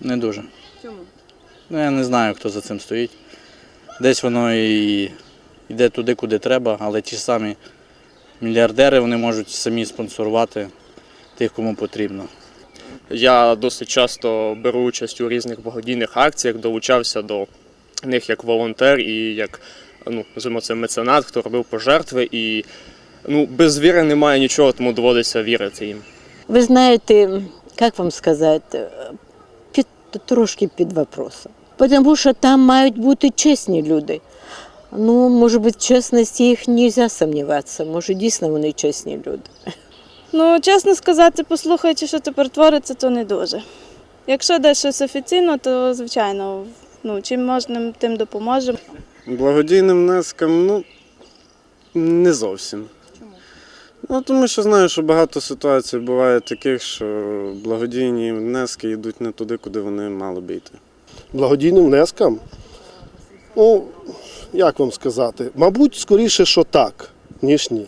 Не дуже. Чому? Ну, Я не знаю, хто за цим стоїть. Десь воно і йде туди, куди треба, але ті самі мільярдери вони можуть самі спонсорувати тих, кому потрібно. Я досить часто беру участь у різних благодійних акціях, долучався до них як волонтер і як ну, це меценат, хто робив пожертви. І ну, без віри немає нічого, тому доводиться вірити їм. Ви знаєте, як вам сказати, під, трошки під вопросом. Тому що там мають бути чесні люди. Ну, може бути, чесності їх не можна сумніватися. Може, дійсно вони чесні люди. Ну, чесно сказати, послухаючи, що тепер твориться, то не дуже. Якщо десь щось офіційно, то звичайно, ну, чим можемо, тим допоможемо. Благодійним внескам, ну не зовсім. Ну, тому що знаю, що багато ситуацій буває таких, що благодійні внески йдуть не туди, куди вони мали б йти. благодійним внескам? Ну, як вам сказати? Мабуть, скоріше, що так, ніж ні.